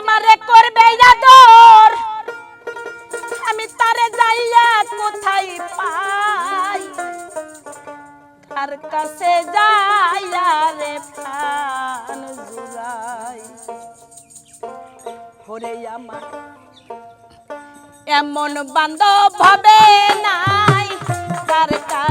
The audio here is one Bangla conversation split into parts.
আমারে করবে আদর। আমি তারে যাইয়া কোথায় পাই? কার কাছে যাইয়া রে প্রাণ হরে আমার, এমন বান্ধব হবে নাই। তার কাছে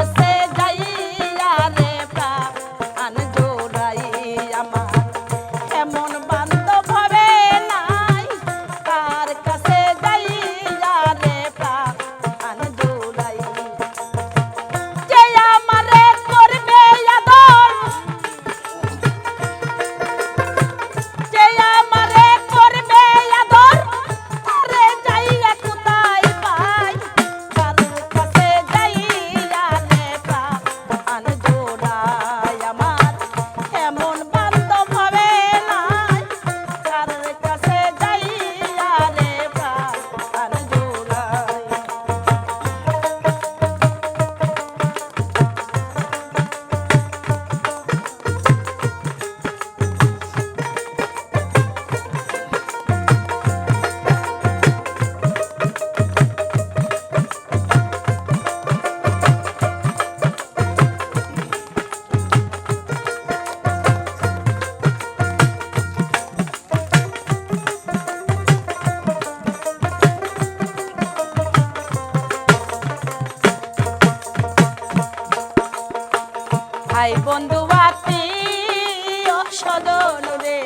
ভাই বন্ধু আত্মীয় সদন রে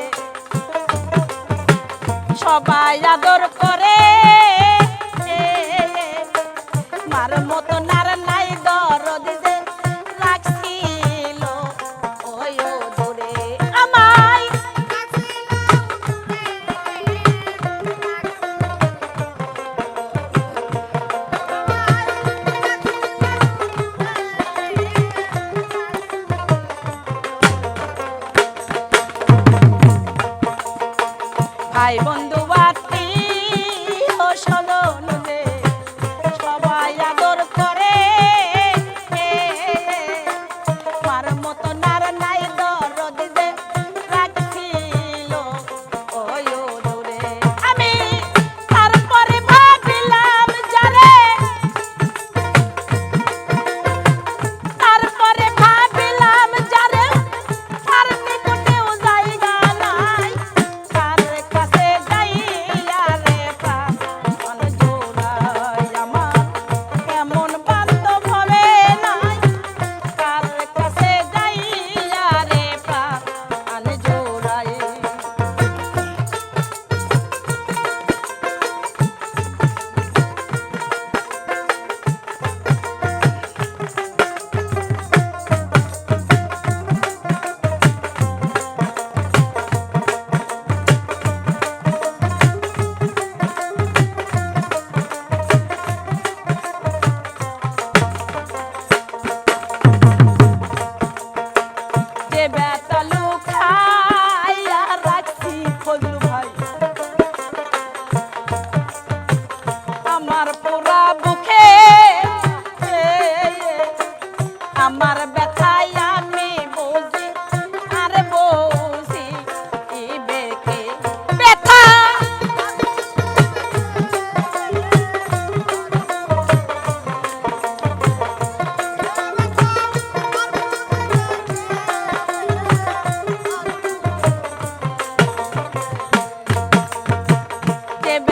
সবাই আদর করে মার মতো তাই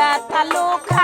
কাটালো খা